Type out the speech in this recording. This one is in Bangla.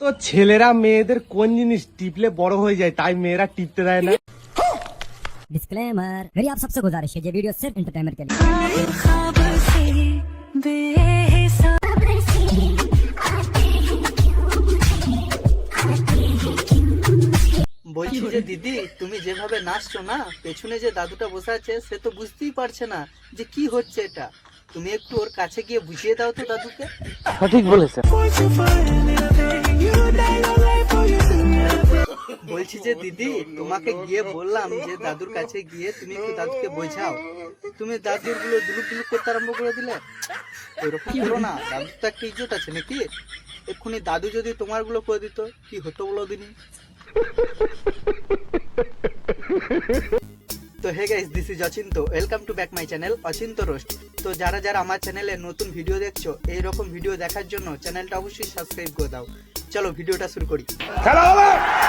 তো ছেলেরা মেয়েদের কোন জিনিস টিপলে বড় হয়ে যায় তাই মেয়েরা টিপতে দেয় না डिस्क्लेमर मेरी आप सबसे गुजारिश है ये वीडियो सिर्फ एंटरटेनमेंट के लिए বলছি যে দিদি তুমি যেভাবে নাচছো না পেছনে যে দাদুটা বসে আছে সে তো বুঝতেই পারছে না যে কি হচ্ছে এটা তুমি একটু ওর কাছে গিয়ে বুঝিয়ে দাও তো দাদুকে বলছি যে দিদি তোমাকে গিয়ে বললাম যে দাদুর কাছে গিয়ে তুমি একটু দাদুকে বোঝাও। তুমি দাদুরগুলো দুলুক দুলুক করতে আরম্ভ করে দিলে? এরকম করো না। দাদুর তো একটা ইজ্জত আছে নাকি? এক্ষুনি দাদু যদি তোমারগুলো করে দিত কি হতো বলো দিনি? তো hey guys this is Achintya welcome to back my channel Achintya roast তো যারা যারা আমার চ্যানেলে নতুন ভিডিও দেখছ এই রকম ভিডিও দেখার জন্য চ্যানেলটা অবশ্যই সাবস্ক্রাইব করে দাও। চলো ভিডিওটা শুরু করি।